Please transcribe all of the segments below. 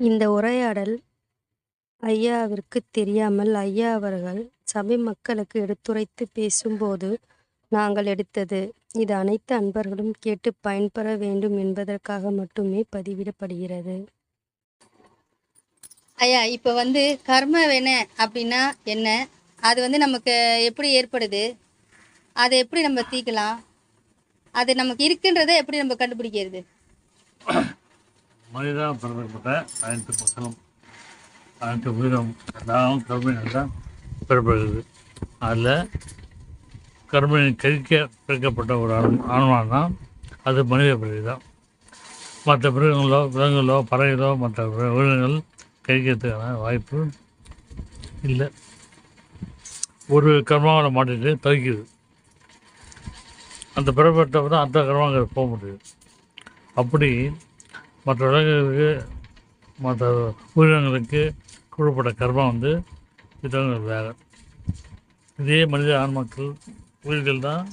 இந்த உரையாடல் ஐயாவிற்கு தெரியாமல் ஐயா அவர்கள் சபை மக்களுக்கு எடுத்துரைத்து பேசும்போது நாங்கள் எடுத்தது. இது அனைத்து அன்பர்களும் கேட்டு பயன்பெற வேண்டும் என்பதற்காக மட்டுமே பதிவிடப்படுகிறது. ஐயா இப்போ வந்து கர்ம வேண அப்படின்னா என்ன அது வந்து நமக்கு எப்படி ஏற்படுது அதை எப்படி நம்ம தீர்க்கலாம் அது நமக்கு இருக்குன்றதை எப்படி நம்ம கண்டுபிடிக்கிறது மனிதனாக பிறக்கப்பட்ட அனைத்து மக்களும் அனைத்து உயிரும் எல்லாம் கருமையாக தான் பிறப்படுகிறது அதில் கருமையை கழிக்க பிறக்கப்பட்ட ஒரு ஆண் தான் அது மனித பிறகு தான். மற்ற மிருகங்களோ விலங்குகளோ பறவைகளோ மற்ற உயிரினங்கள் கழிக்கிறதுக்கான வாய்ப்பு இல்லை. ஒரு கர்மாவில் மாட்டிட்டு தவிக்குது. அந்த பிறப்பட்டவர் தான் அந்த கர்மாங்கிறது போக முடியுது அப்படி மற்ற விலங்குகளுக்கு மற்ற உயிரினங்களுக்கு கொடுப்பட்ட கர்மம் வந்து விதங்கள் வேறு. இதே மனித ஆன்மாக்கள் உயிர்கள் தான்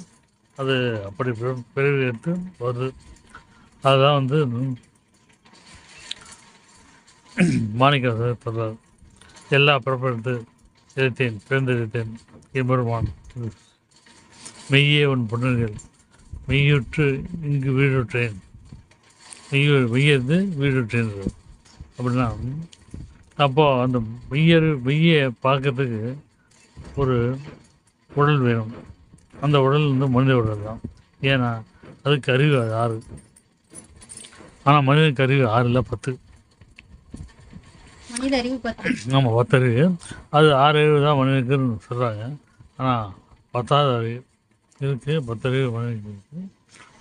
அது அப்படி பிறகு எடுத்து வருது. அதுதான் வந்து மாணிக்க சொல்றார் எல்லா பிறப்பெடுத்து எடுத்தேன் பிறந்தெடுத்தேன் எம்பெருமான் மெய்யே உன் பொண்ணுகள் மெய்யுற்று இங்கு வீடுற்றேன். மெய்ய மெய்யது வீடுற்றேன் அப்படின்னா அப்போது அந்த மெய்யர் மெய்யை பார்க்கறதுக்கு ஒரு உடல் வேணும். அந்த உடல் வந்து மனித உடல் தான். ஏன்னா அது ஆறு. ஆனால் மனிதனுக்கு அறிவு ஆறு இல்லை பத்து. மனித பத்து. ஆமாம் பத்தறிவு அது ஆறு அறிவு தான் மனிதனுக்குன்னு சொல்கிறாங்க ஆனால் பத்தாவது அறிவு இருக்குது பத்தறிவு மனிதனுக்கு இருக்குது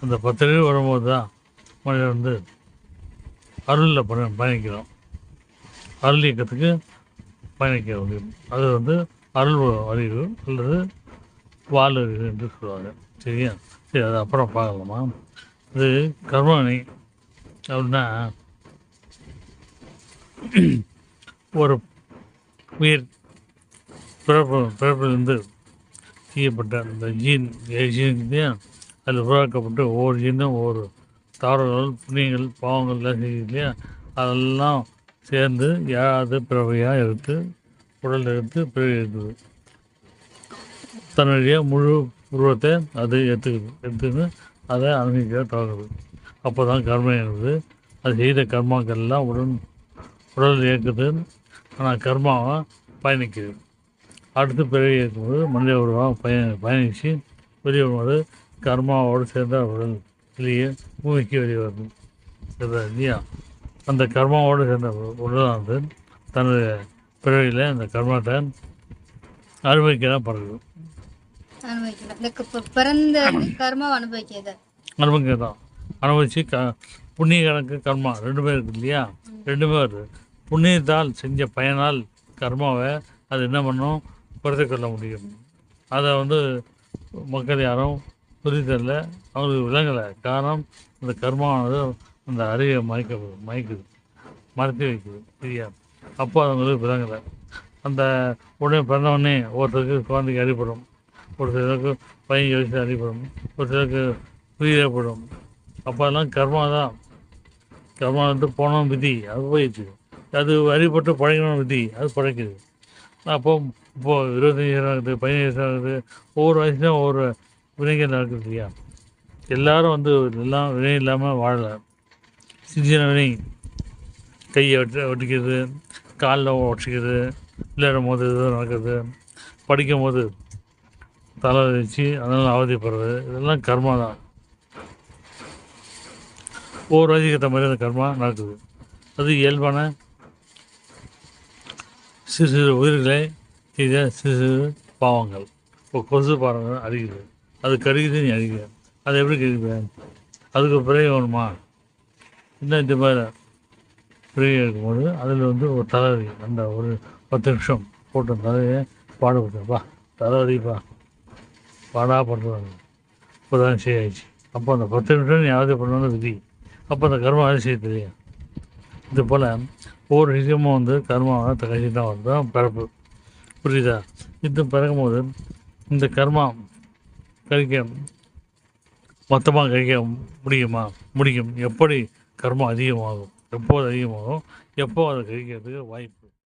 அந்த பத்தறிவு வரும்போது தான் மழை வந்து அருளில் பய பயணிக்கிறோம். அருள் இயக்கத்துக்கு பயணிக்க முடியும். அது வந்து அருள் அறிவு அல்லது வாழ் அறிவு என்று சொல்லுவாங்க. சரியா? சரி அது அப்புறம் பார்க்கலாமா? இது கர்மணி அப்படின்னா ஒரு உயிர் பிறப்பு பிறப்பிலிருந்து செய்யப்பட்ட அந்த ஜீன் ஜீன் இல்லையா? அதில் உருவாக்கப்பட்டு ஒவ்வொரு ஜீனும் ஒவ்வொரு தவறுகள் புண்ணியங்கள் பாவங்கள் எல்லாம் செய்யுது இல்லையா? அதெல்லாம் சேர்ந்து ஏழாவது பிறவையாக எடுத்து உடல் எடுத்து பிறவி எடுக்குது. தன்னுடைய முழு உருவத்தை அது எடுத்துக்குது. எடுத்துக்கின்னு அதை அனுபவிக்க தொடங்குது அப்போ தான் கர்மம் என்பது. அது செய்த கர்மாக்கள்லாம் உடன் உடல் இயக்குது ஆனால் கர்மாவை பயணிக்குது. அடுத்து பிறவி இயக்கும்போது மனித உருவம் பய பயணித்து வெளியே வரும்போது கர்மாவோடு சேர்ந்த உடல். வெளியே பூமிக்கு வெளியே வருது சரிதா இல்லையா அந்த கர்மாவோடு சேர்ந்த உடலானது தன்னுடைய பிறவியில் அந்த கர்மத்தை அனுபவிக்க தான் பறக்குது அனுபவிக்கலாம் இந்த க- பிறந்த கர்மாவை அனுபவிக்கிறது அனுபவிக்க தான் அனுபவித்து க புண்ணிய கணக்கு கர்மா ரெண்டுமே இருக்குது இல்லையா? ரெண்டுமே வருது புண்ணியத்தால் செஞ்ச பயனால் கர்மாவை அது என்ன பண்ணும்? குறைத்து கொள்ள முடியும். அதை வந்து மக்கள் யாரும் புரிதல்ல அவங்களுக்கு விளங்கலை காரணம் அந்த கர்மமானது அந்த அறிவை மயக்க மயக்குது மறைத்து வைக்குது. தெரியாது அப்போ அவங்களுக்கு விளங்கலை அந்த உடனே பிறந்தவொடனே ஒருத்தருக்கு குழந்தைக்கு அடிபடும் ஒரு சிலருக்கு பையன் வயசு அடிப்படும் ஒரு சிலருக்கு உயிர் ஏற்படும் அப்போ அதெல்லாம் கர்மா தான் கர்மா வந்து போனோம் விதி. அது போயிடுச்சு. அது அடிபட்டு பழகணும் விதி. அது பழைக்குது அப்போ இப்போது இருபத்தஞ்சி வயசு ஆகுது பதினஞ்சு வயசு ஆகுது. ஒவ்வொரு வயசுலையும் ஒவ்வொரு வினைகள் நடக்குது இல்லையா எல்லாரும் வந்து எல்லாம் வினை இல்லாமல் வாழலை. சின்ன வினை கையை வெட்ட வெட்டிக்கிறது காலில் உடச்சிக்கிறது விளையாடும் போது இது நடக்குது. படிக்கும் போது தலை வச்சு அதனால் அவதிப்படுறது. இதெல்லாம் கர்மா தான். ஒவ்வொரு வயதுக்கேற்ற ஏற்ற மாதிரி அந்த கர்மா நடக்குது. அது இயல்பான சிறு சிறு உயிர்களை செய்த சிறு சிறு பாவங்கள். இப்போ கொசு பாவங்கள் அடிக்குது. அது கருகுது நீ அடிக்கிற அதை எப்படி கருகுது அதுக்கு பிறகு வேணுமா? இன்னும் இந்த மாதிரி பிறகு இருக்கும்போது அதில் வந்து ஒரு தலைவலி அந்த ஒரு பத்து நிமிஷம் போட்ட தலையை பாடுபட்டப்பா தலைவலிப்பா பாடா பண்ணுறாங்க இப்போ தான் சரியாயிடுச்சு. அப்போ அந்த பத்து நிமிஷம் நீ யாராவது பண்ணணும்னு விதி. அப்போ அந்த கர்மா வேலை செய்ய தெரியும் இது போல் ஒவ்வொரு விஷயமும் வந்து கர்மாவை கழிச்சு தான் வருது தான் பிறப்பு. புரியுதா? இது பிறக்கும்போது இந்த கர்மா கழிக்க மொத்தமாக கழிக்க முடியுமா? முடியும். எப்படி? கர்மம் அதிகமாகும். எப்போது அதிகமாகும்? எப்போ அதை கழிக்கிறதுக்கு வாய்ப்பு